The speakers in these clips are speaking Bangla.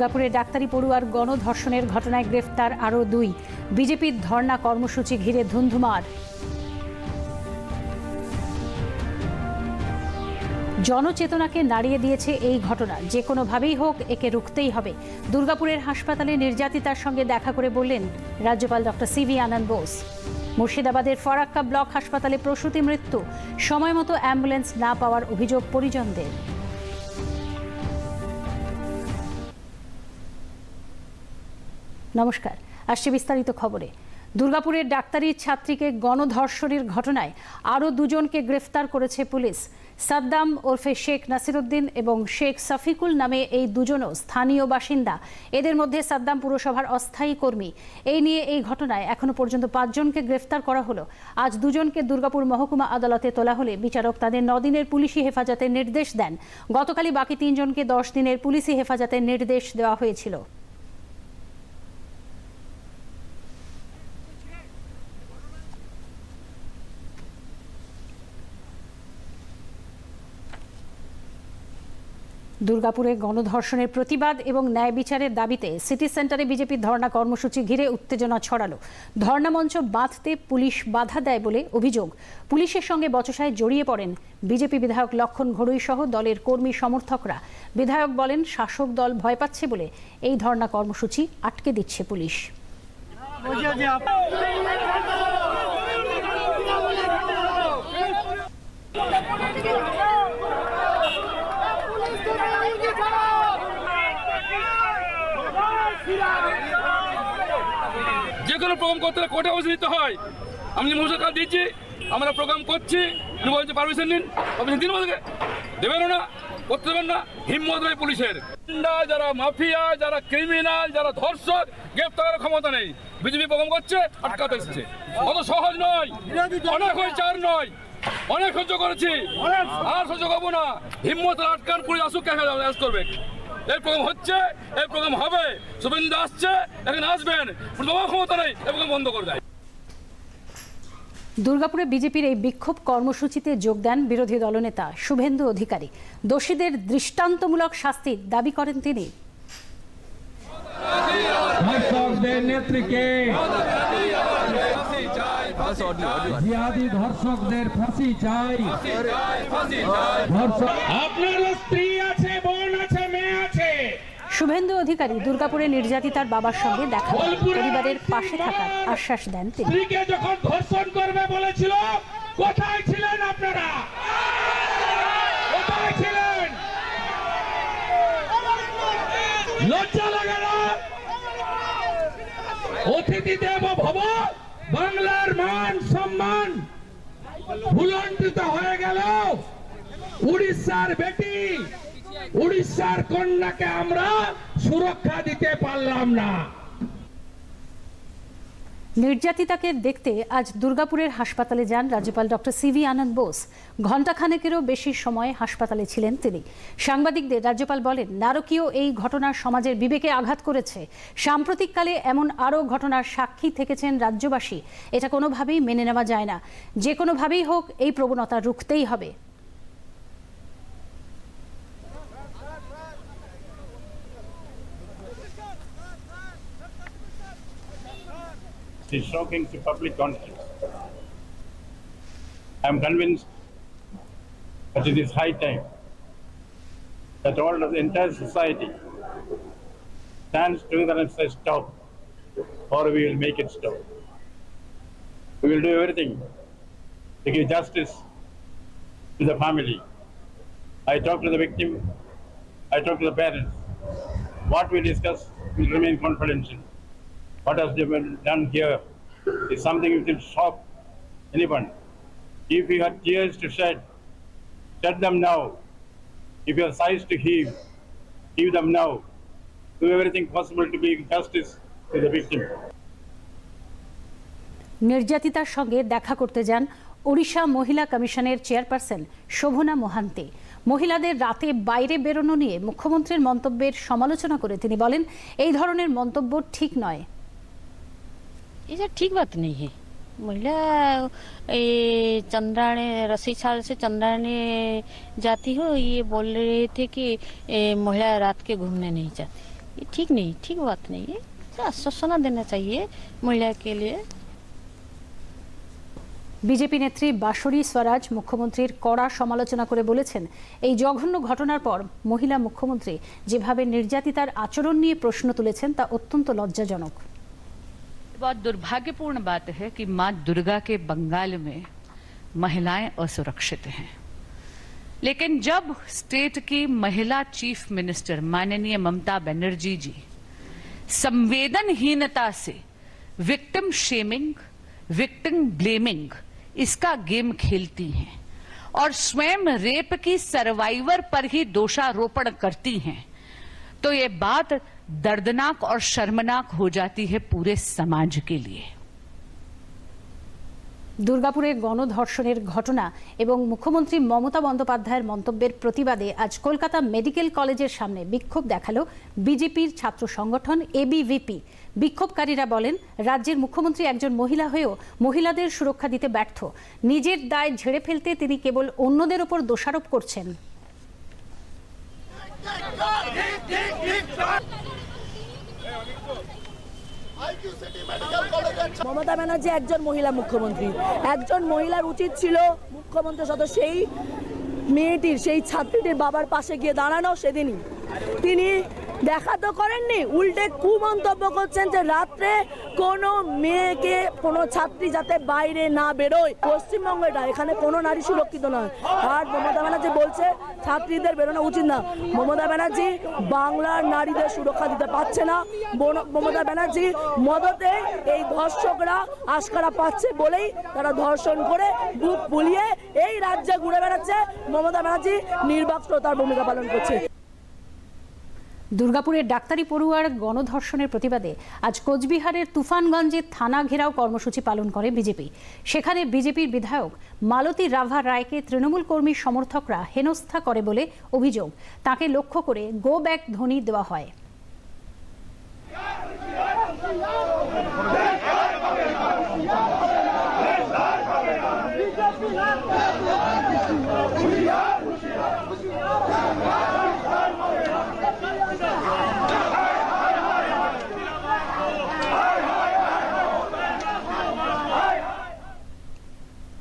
দুর্গাপুরে ডাক্তারি পড়ুয়ার গণধর্ষণের ঘটনায় গ্রেফতার আরও দুই। বিজেপির ধর্ণা কর্মসূচি ঘিরে ধুন্ধুমার। জনচেতনাকে নাড়িয়ে দিয়েছে এই ঘটনা। যে কোনোভাবেই হোক একে রুখতেই হবে। দুর্গাপুরের হাসপাতালে নির্যাতিতার সঙ্গে দেখা করে বললেন রাজ্যপাল ডক্টর সিভি আনন্দ বোস। মুর্শিদাবাদের ফরাক্কা ব্লক হাসপাতালে প্রসূতি মৃত্যু। সময় মতো অ্যাম্বুলেন্স না পাওয়ার অভিযোগ পরিজনদের। নমস্কার, আসছে বিস্তারিত খবরে। দুর্গাপুরের ডাক্তারি ছাত্রীকে গণধর্ষণের ঘটনায় আরও দুজনকে গ্রেফতার করেছে পুলিশ। সাদ্দাম ওরফে শেখ নাসিরুদ্দিন এবং শেখ সাফিকুল নামে এই দুজনও স্থানীয় বাসিন্দা। এদের মধ্যে সাদ্দাম পুরসভার অস্থায়ী কর্মী। এই নিয়ে এই ঘটনায় এখনও পর্যন্ত পাঁচজনকে গ্রেফতার করা হলো। আজ দুজনকে দুর্গাপুর মহকুমা আদালতে তোলা হলে বিচারক তাদের নদিনের পুলিশি হেফাজতের নির্দেশ দেন। গতকালই বাকি তিনজনকে দশ দিনের পুলিশি হেফাজতের নির্দেশ দেওয়া হয়েছিল। দুর্গাপুরে গণধর্ষণের প্রতিবাদ এবং ন্যায় বিচারের দাবিতে সিটি সেন্টারে বিজেপির ধর্ণা কর্মসূচি ঘিরে উত্তেজনা ছড়ালো। ধর্ণা মঞ্চ বাঁধতে পুলিশ বাধা দেয় বলে অভিযোগ। পুলিশের সঙ্গে বচসায় জড়িয়ে পড়েন বিজেপি বিধায়ক লক্ষণ ঘড়ুই সহ দলের কর্মী সমর্থকরা। বিধায়ক বলেন, শাসক দল ভয় পাচ্ছে বলে এই ধর্ণা কর্মসূচি আটকে দিচ্ছে পুলিশ। যে প্রোগ্রাম করতে কোর্টে বসে দিতে হয়। আমি যে মৌসুম কাজ দিচ্ছি আমরা প্রোগ্রাম করছি উনি বলছে পারমিশন নিন। পারমিশন দিন বলকে দেবেন না, করতে দেবেন না, হিম্মত নেই পুলিশের। যারা মাফিয়া, যারা ক্রিমিনাল, যারা ধর্ষক গ্রেপ্তার ক্ষমতা নেই। বিজেপি প্রোগ্রাম করছে, আটকাতে এসেছে। অত সহজ নয়, অনেক হয়ে চার নয়, অনেক সহ্য করেছি। আর সহ্য করব না। হিম্মত আটকান পুলিশ আসুক অ্যারেস্ট করবে। এই প্রোগ্রাম হচ্ছে এই প্রোগ্রাম হবে। শুভেন্দু আসছে এখানে আসবেন। বাবা ক্ষমতা নেই প্রোগ্রাম বন্ধ করে দেয়। দুর্গাপুরে বিজেপির এই বিক্ষোভ কর্মসূচিতে যোগ দেন বিরোধী দলনেতা শুভেন্দু অধিকারী। দোষীদের দৃষ্টান্তমূলক শাস্তির দাবি করেন তিনি। নেত্রীকে ধর্ষকদের ফাঁসি চাই। আপনার স্ত্রী আছে বোন আছে মেয়ে আছে শুভেন্দু অধিকারী দুর্গাপুরে নির্যাতিতার বাবার সঙ্গে দেখা। পরিবারের পাশে থাকার আশ্বাস দেন তিনি। যখন ধর্ষণ করবে বলেছিল কোথায় ছিলেন আপনারা? কোথায় ছিলেন? লজ্জা লাগে না? অতিথি দেব ভব বাংলার মান সম্মান ভুলণ্ঠিত হয়ে গেল। উড়িষ্যার বেটি উড়িষ্যার কন্যাকে আমরা সুরক্ষা দিতে পারলাম না। নির্যাতিতাকে দেখতে আজ দুর্গাপুরের হাসপাতালে যান রাজ্যপাল ডক্টর সিভি আনন্দ বোস। ঘণ্টাখানেকেরও বেশি সময় হাসপাতালে ছিলেন তিনি। সাংবাদিকদের রাজ্যপাল বলেন, নারকীয় এই ঘটনা সমাজের বিবেকে আঘাত করেছে। সাম্প্রতিককালে এমন আরও ঘটনার সাক্ষী থেকেছেন রাজ্যবাসী। এটা কোনোভাবেই মেনে নেওয়া যায় না। যে কোনোভাবেই হোক, এই প্রবণতা রুখতেই হবে। Is shocking to public conscience. I am convinced that it is high time that all of the entire society stands together and says stop, or we will make it stop. We will do everything to give justice to the family. I talk to the victim, I talk to the parents. What we discuss will remain confidential what has been done here is something which will shock anyone. If you had tears to shed, shed them now. If you have sighs to heave, heave them now. Do everything possible to bring justice to the victim. নির্যাতিতার সঙ্গে দেখা করতে যান ওড়িশা মহিলা কমিশনের চেয়ারপারসন শোভনা মোহান্তে মহিলাদের রাতে বাইরে বেরোনো নিয়ে মুখ্যমন্ত্রীর মন্তব্যের সমালোচনা করে তিনি বলেন এই ধরনের মন্তব্য ঠিক নয় ये सब ठीक बात नहीं है महिला ये चंद्राणे रसी छाल से चंद्राणे जाती हो ये बोल रहे थे कि ए, महिला रात के घूमने नहीं जाती ये ठीक नहीं ठीक बात नहीं है तो आश्वासना देना चाहिए महिला के लिए বিজেপি নেত্রী বাসরী স্বরাজ মুখ্যমন্ত্রীর কড়া সমালোচনা করে বলেছেন এই জঘন্য ঘটনার পর মহিলা মুখ্যমন্ত্রী যেভাবে নির্যাতিতার আচরণ নিয়ে প্রশ্ন তুলেছেন তা অত্যন্ত লজ্জাজনক बहुत दुर्भाग्यपूर्ण बात है कि माँ दुर्गा के बंगाल में महिलाएँ असुरक्षित हैं। लेकिन जब स्टेट की महिला चीफ मिनिस्टर माननीय ममता बनर्जी जी संवेदनहीनता से विक्टिम शेमिंग विक्टिम ब्लेमिंग इसका गेम खेलती हैं और स्वयं रेप की सर्वाइवर पर ही दोषारोपण करती हैं तो ये बात दर्दनाक और शर्मनाक हो जाती है पूरे समाज के लिए দুর্গাপুরে গণধর্ষণের ঘটনা এবং মুখ্যমন্ত্রী মমতা বন্দ্যোপাধ্যায়ের মন্তব্যের প্রতিবাদে আজ কলকাতা মেডিকেল কলেজের সামনে বিক্ষোভ দেখালো বিজেপির ছাত্র সংগঠন এবিভিপি বিক্ষোভকারীরা বলেন রাজ্যের মুখ্যমন্ত্রী একজন মহিলা হয়েও মহিলাদের সুরক্ষা দিতে ব্যর্থ নিজের দায় ঝেড়ে ফেলতে তিনি কেবল অন্যদের ওপর দোষারোপ করছেন মমতা ব্যানার্জি একজন মহিলা মুখ্যমন্ত্রী। একজন মহিলার উচিত ছিল মুখ্যমন্ত্রী সদস্য সেই মেয়েটির, সেই ছাত্রীটির বাবার পাশে গিয়ে দাঁড়ানো সেদিনই। তিনি দেখা তো করেননি, উল্টে কুমন্তব্য করছেন যে রাত্রে কোনো মেয়েকে, কোনো ছাত্রী যাতে বাইরে না বেরোয়। পশ্চিমবঙ্গ এটা এখানে কোনো নারী সুরক্ষিত নয়। আর মমতা ব্যানার্জি বলছে, ছাত্রীদের বেরোনো উচিত না। মমতা ব্যানার্জি বাংলার নারীদের সুরক্ষা দিতে পারছে না। মমতা ব্যানার্জি মদতে এই ধর্ষকরা আশকারা পাচ্ছে বলেই তারা ধর্ষণ করে বুক ফুলিয়ে এই রাজ্যে ঘুরে বেড়াচ্ছে। মমতা ব্যানার্জি নির্বাক তার ভূমিকা পালন করছে। দুর্গাপুরের ডাক্তারি পড়ুয়ার গণধর্ষণের প্রতিবাদে আজ কোচবিহারের তুফানগঞ্জে থানা ঘেরাও কর্মসূচি পালন করে বিজেপি। সেখানে বিজেপির বিধায়ক মালতী রাভা রায়কে তৃণমূল কর্মীর সমর্থকরা হেনস্থা করে বলে অভিযোগ। তাকে লক্ষ্য করে গো ব্যাক ধ্বনি দেওয়া হয়।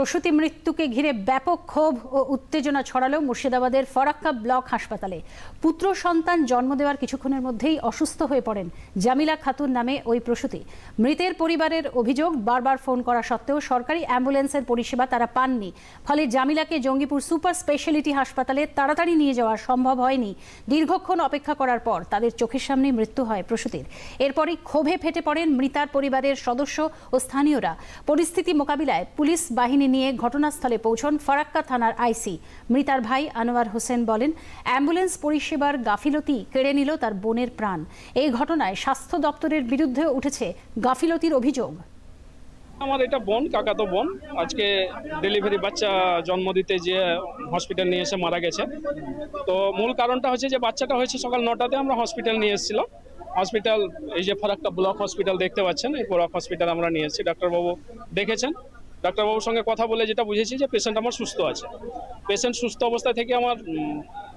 প্রসূতি মৃত্যুকে ঘিরে ব্যাপক ক্ষোভ ও উত্তেজনা ছড়ালো মুর্শিদাবাদের ফরাক্কা ব্লক হাসপাতালে। পুত্র সন্তান জন্ম দেওয়ার কিছুক্ষণের মধ্যেই অসুস্থ হয়ে পড়েন জামিলা খাতুন নামে ওই প্রসূতি। মৃতের পরিবারের অভিযোগ, বারবার ফোন করা সত্ত্বেও সরকারি অ্যাম্বুলেন্সের পরিষেবা তারা পাননি। ফলে জামিলাকে জঙ্গিপুর সুপার স্পেশালিটি হাসপাতালে তাড়াতাড়ি নিয়ে যাওয়া সম্ভব হয়নি। দীর্ঘক্ষণ অপেক্ষা করার পর তাদের চোখের সামনে মৃত্যু হয় প্রসূতির। এরপরই ক্ষোভে ফেটে পড়েন মৃতার পরিবারের সদস্য ও স্থানীয়রা। পরিস্থিতি মোকাবিলায় পুলিশ বাহিনী নিয়ে ঘটনাস্থলে পৌঁছন ফারাক্কা থানার আইসি। মৃতার ভাই আনোয়ার হোসেন বলেন, অ্যাম্বুলেন্স পরিষেবার গাফিলতি কেড়ে নিল তার বোনের প্রাণ। এই ঘটনায় স্বাস্থ্য দপ্তরের বিরুদ্ধে উঠেছে গাফিলতির অভিযোগ। আমার এটা বোন, কাকাতো বোন। আজকে ডেলিভারি বাচ্চা জন্ম দিতে যে হসপিটাল নিয়ে এসে মারা গেছে। তো মূল কারণটা হচ্ছে যে বাচ্চাটা হয়েছে সকাল নটাতে, আমরা হসপিটাল নিয়ে এসেছিলাম। হসপিটাল এই যে ফারাক্কা ব্লক হসপিটাল দেখতে পাচ্ছেন, এই ব্লক হসপিটাল আমরা নিয়ে এসেছি। ডাক্তারবাবু দেখেছেন। ডাক্তারবাবুর সঙ্গে কথা বলে যেটা বুঝেছি যে পেশেন্ট আমার সুস্থ আছে। পেশেন্ট সুস্থ অবস্থা থেকে আমার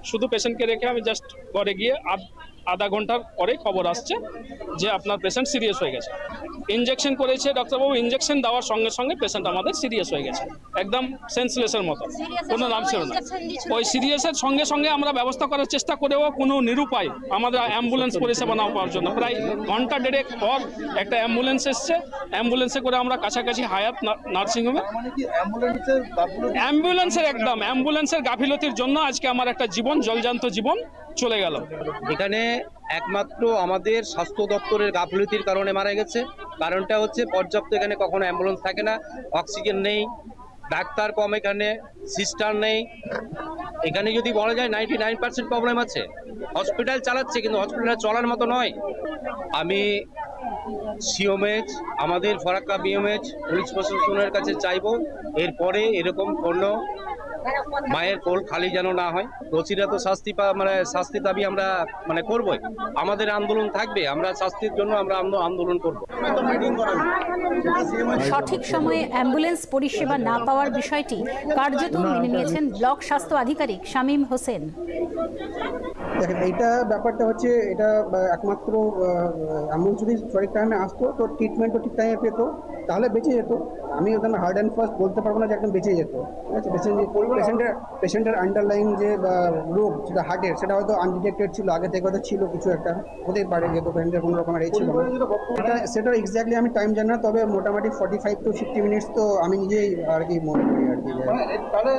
শুধু পেশেন্টকে রেখে আমি জাস্ট ঘরে গিয়ে আধ- আধা ঘণ্টার পরে খবর আসছে যে আপনার পেশেন্ট সিরিয়াস হয়ে গেছে। ইঞ্জেকশন করেছে ডাক্তারবাবু ইঞ্জেকশন দেওয়ার সঙ্গে সঙ্গে পেশেন্ট আমাদের সিরিয়াস হয়ে গেছে। একদম সেন্সলেসের মতো। কোনো নাম ছিল না। ওই সিরিয়াসের সঙ্গে সঙ্গে আমরা ব্যবস্থা করার চেষ্টা করেও কোনো নিরুপায় আমাদের অ্যাম্বুলেন্স পরিষেবা না পাওয়ার জন্য। প্রায় ঘণ্টা দেড়েক পর একটা অ্যাম্বুলেন্স এসছে। অ্যাম্বুলেন্সে করে আমরা কাছাকাছি হায়াত নার্সিংহোমে। অ্যাম্বুলেন্সের একদম অ্যাম্বুলেন্সের গাফিলতির জন্য আজকে আমার একটা জীবন জলজান্ত জীবন। চলে গেল। এখানে একমাত্র আমাদের স্বাস্থ্য দপ্তরের গাফলতির কারণে মারা গেছে। কারণটা হচ্ছে পর্যাপ্ত এখানে কখনো অ্যাম্বুলেন্স থাকে না অক্সিজেন নেই, ডাক্তার কম এখানে সিস্টার নেই। এখানে যদি বলা যায় নাইনটি নাইন পার্সেন্ট প্রবলেম আছে। হসপিটাল চালাচ্ছে কিন্তু হসপিটাল চলার মতো নয়। আমি সিওমেজ আমাদের ফরাক্কা বিওমেজ পুলিশ প্রশাসনের কাছে চাইব। এরপরে এরকম কোনো মায়ের কোল খালি যেন না হয়। দোষীরা তো শাস্তি পা মানে শাস্তি দাবি আমরা মানে করবই। আমাদের আন্দোলন থাকবে আমরা শাস্তির জন্য আমরা আন্দোলন করব। সঠিক সময়ে অ্যাম্বুলেন্স পরিষেবা না পাওয়ার বিষয়টি কার্যত মেনে নিয়েছেন ব্লক স্বাস্থ্য আধিকারিক শামীম হোসেন। দেখেন এইটা ব্যাপারটা হচ্ছে এটা একমাত্র এমন যদি সঠিক টাইমে আসতো তো ট্রিটমেন্টও ঠিক টাইমে পেতো। তাহলে বেঁচে যেত। আমি ওখানে হার্ড অ্যান্ড ফার্স্ট বলতে পারব না যে একদম বেঁচে যেত। ঠিক আছে? পেশেন্ট পেশেন্টের পেশেন্টের আন্ডারলাইন যে রোগ সেটা হার্টের সেটা হয়তো আনডিটেক্টেড ছিল আগে থেকে হয়তো ছিল কিছু একটা। হতেই পারে যেহেতু পেশেন্টের কোনো রকমের এই ছিল না। সেটা এক্স্যাক্টলি আমি টাইম জানি না তবে মোটামুটি forty five to fifty minutes তো আমি নিজেই আর কি মনে করি আর কি তাহলে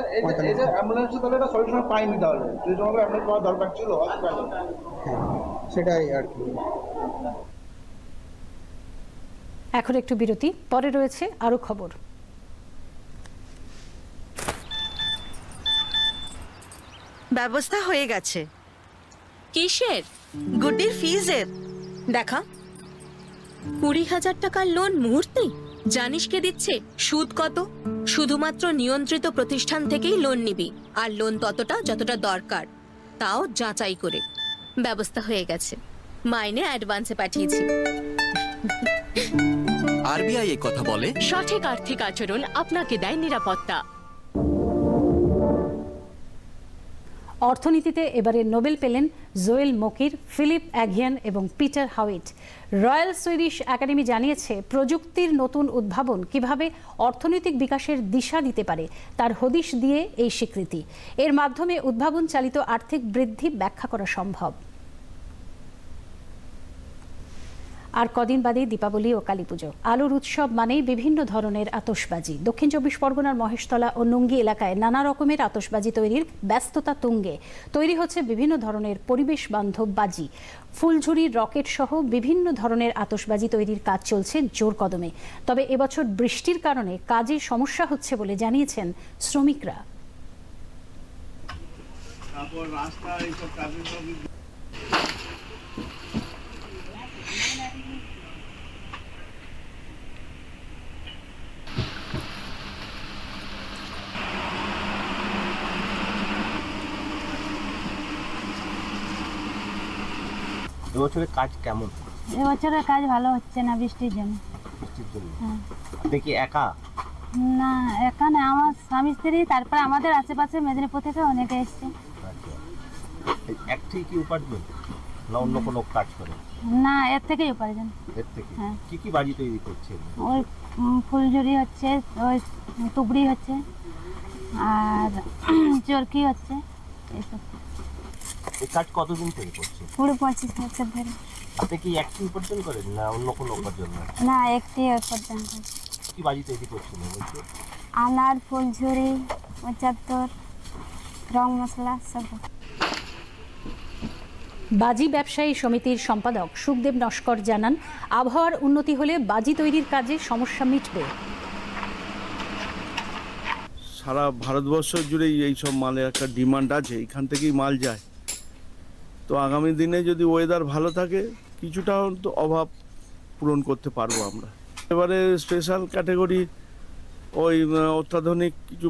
এই যে-। অ্যাম্বুলেন্স তাহলে এটা সলিউশন পাইনি তাহলে। তোমাকে অ্যাম্বুলেন্স দরকার ছিল হ্যাঁ সেটাই আর কি। এখন একটু বিরতি পরে রয়েছে আরও খবর। ব্যবস্থা হয়ে গেছে। কিসের? গুড্ডির ফিজের। দেখা। কুড়ি হাজার টাকার লোন মুহূর্তে? জানিস কে দিচ্ছে? সুদ কত? শুধুমাত্র নিয়ন্ত্রিত প্রতিষ্ঠান থেকেই লোন নিবি আর লোন ততটা যতটা দরকার তাও যাচাই করে। ব্যবস্থা হয়ে গেছে। মাইনে অ্যাডভান্সে পাঠিয়েছি। আরবিআই এ কথা বলে? সঠিক আর্থিক আচরণ আপনাকে দেয় নিরাপত্তা। অর্থনীতিতে এবারে নোবেল পেলেন জোয়েল মকির ফিলিপ অ্যাঘিয়ান এবং Peter Howitt. Royal Swedish Academy জানিয়েছে প্রযুক্তির নতুন উদ্ভাবন কীভাবে অর্থনৈতিক বিকাশের দিশা দিতে পারে তার হদিশ দিয়ে এই স্বীকৃতি। এর মাধ্যমে উদ্ভাবন চালিত আর্থিক বৃদ্ধি ব্যাখ্যা করা সম্ভব। আর কদিন বাদেই দীপাবলি ও কালী পুজো। আলোর উৎসব মানেই বিভিন্ন ধরনের আতসবাজি দক্ষিণ চব্বিশ পরগনার মহেশতলা ও নুঙ্গি এলাকায় নানা রকমের আতসবাজি তৈরির ব্যস্ততা তুঙ্গে। তৈরি হচ্ছে বিভিন্ন ধরনের পরিবেশ বান্ধব বাজি। ফুলঝুরি, রকেট সহ বিভিন্ন ধরনের আতসবাজি তৈরির কাজ চলছে জোর কদমে। তবে এবছর বৃষ্টির কারণে কাজে সমস্যা হচ্ছে বলে জানিয়েছেন শ্রমিকরা। এবছরের কাজ কেমন? এবছরের কাজ ভালো হচ্ছে না বৃষ্টির জন্য। বৃষ্টির জন্য? হ্যাঁ। আপনি কি একা? না এখানে আমার স্বামী স্ত্রী তারপরে আমাদের আশেপাশে মেদিনীপুর থেকে অনেকে এসছে। আচ্ছা। এক থেকে কি উপার্জন? না অন্য কোনো কাজ করে? না এর থেকেই উপার্জন। এর থেকে? হ্যাঁ। কি কি বাজি তৈরি করছেন ওই ফুলঝুরি হচ্ছে ওই তুবড়ি হচ্ছে আর চরকি হচ্ছে এইসব। এই কাজ কতদিন থেকে করছেন পুরো পঁচিশ বছর ধরে। আপনি কি একটি উপার্জন করেন না অন্য কোনো উপার্জন না না একটি পর্যন্ত কি বাজি তৈরি করছেন বলছে আনার ফুলঝুরি পঁচাত্তর রং মশলা সব। বাজি ব্যবসায়ী সমিতির সম্পাদক সুখদেব নস্কর জানান আবহাওয়ার উন্নতি হলে বাজি তৈরির কাজে সমস্যা মিটবে। সারা ভারতবর্ষ জুড়েই এই সব মালের একটা ডিমান্ড আছে এখান থেকেই মাল যায়। তো আগামী দিনে যদি ওয়েদার ভালো থাকে কিছুটা তো অভাব পূরণ করতে পারব আমরা। এবারে স্পেশাল ক্যাটাগরি ওই অত্যাধুনিক কিছু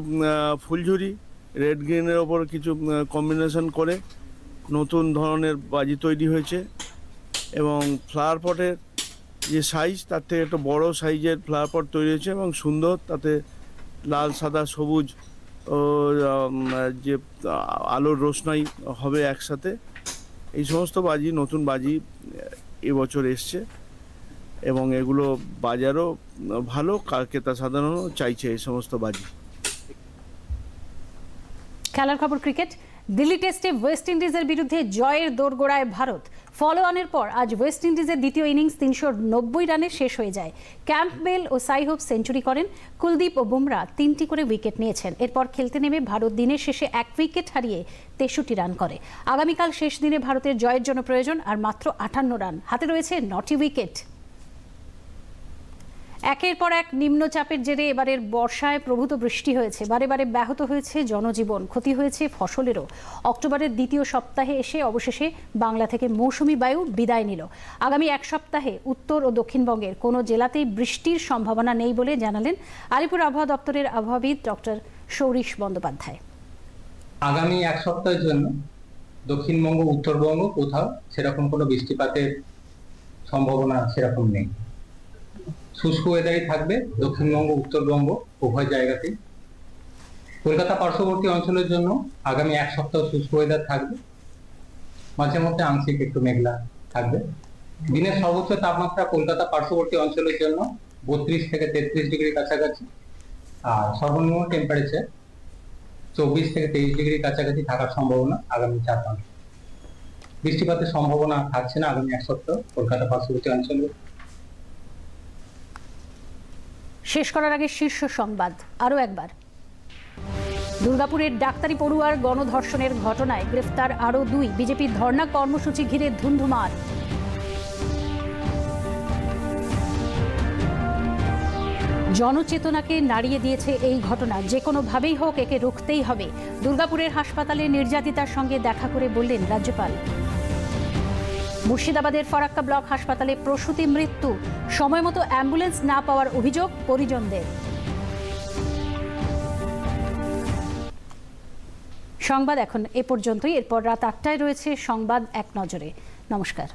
ফুলঝুরি রেড গ্রিনের ওপর কিছু কম্বিনেশন করে নতুন ধরনের বাজি তৈরি হয়েছে এবং ফ্লাওয়ার পটের যে সাইজ তার থেকে একটা বড় সাইজের ফ্লাওয়ার পট তৈরি হয়েছে এবং সুন্দর, তাতে লাল, সাদা, সবুজ, ও যে আলোর রোশনাই হবে একসাথে। এই সমস্ত বাজি, নতুন বাজি এবছর এসছে এবং এগুলো বাজারও ভালো, ক্রেতা সাধারণও চাইছে এই সমস্ত বাজি। খেলার খবর ক্রিকেট, দিল্লি টেস্টে ওয়েস্ট ইন্ডিজের বিরুদ্ধে জয়ের দোরগোড়ায় ভারত। ফলো অনের পর আজ ওয়েস্ট ইন্ডিজের দ্বিতীয় ইনিংস তিনশো নব্বই রানে শেষ হয়ে যায়। ক্যাম্পবেল ও সাইহোপ সেঞ্চুরি করেন। কুলদীপ ও বুমরা তিনটি করে উইকেট নিয়েছেন। এরপর খেলতে নেমে ভারত দিনের শেষে এক উইকেট হারিয়ে তেষট্টি রান করে। আগামীকাল শেষ দিনে ভারতের জয়ের জন্য প্রয়োজন আর মাত্র আটান্ন রান। হাতে রয়েছে নটি উইকেট। একের পর এক নিম্নচাপের জেরে এবারের বর্ষায় প্রভূত বৃষ্টি হয়েছে। বারে বারে ব্যাহত হয়েছে জনজীবন, ক্ষতি হয়েছে ফসলেরও। অক্টোবরের দ্বিতীয় সপ্তাহে এসে অবশেষে বাংলা থেকে মৌসুমি বায়ু বিদায় নিল। আগামী এক সপ্তাহে উত্তর ও দক্ষিণবঙ্গের কোনো জেলাতেই বৃষ্টির সম্ভাবনা নেই বলে জানালেন আলিপুর আবহাওয়া দপ্তরের আবহাওয়াবিদ ডক্টর সৌরিশ বন্দ্যোপাধ্যায়। আগামী এক সপ্তাহের জন্য দক্ষিণবঙ্গ, উত্তরবঙ্গ কোথাও সেরকম কোনো বৃষ্টিপাতের সম্ভাবনা সেরকম নেই। শুষ্ক ওয়েদারই থাকবে, দক্ষিণবঙ্গ, উত্তরবঙ্গ, উভয় জায়গাতেই। কলকাতা পার্শ্ববর্তী অঞ্চলের জন্য আগামী এক সপ্তাহ শুষ্ক ওয়েদার থাকবে। মাঝে মধ্যে আংশিক একটু মেঘলা থাকবে। দিনের সর্বোচ্চ তাপমাত্রা কলকাতা পার্শ্ববর্তী অঞ্চলের জন্য বত্রিশ থেকে তেত্রিশ ডিগ্রি কাছাকাছি। আর সর্বনিম্ন টেম্পারেচার চব্বিশ থেকে তেইশ ডিগ্রি কাছাকাছি থাকার সম্ভাবনা আগামী চার পাঁচ। বৃষ্টিপাতের সম্ভাবনা থাকছে না আগামী এক সপ্তাহ কলকাতা পার্শ্ববর্তী অঞ্চলে। শেষ করার আগে শীর্ষ সংবাদ, আরও একবার। দুর্গাপুরের ডাক্তারি পড়ুয়ার গণধর্ষণের ঘটনায় গ্রেফতার আরও দুই, বিজেপির ধর্ণা কর্মসূচি ঘিরে ধুন্ধুমার। জনচেতনাকে নাড়িয়ে দিয়েছে এই ঘটনা, যে কোনোভাবেই হোক একে রুখতেই হবে। দুর্গাপুরের হাসপাতালে নির্যাতিতার সঙ্গে দেখা করে বললেন রাজ্যপাল। মুর্শিদাবাদের ফরাক্কা ব্লক হাসপাতালে প্রসূতি মৃত্যু। সময় মতো অ্যাম্বুলেন্স না পাওয়ার অভিযোগ পরিজনদের। সংবাদ এখন এ পর্যন্তই। এরপর রাত আটটায় রয়েছে সংবাদ এক নজরে। নমস্কার।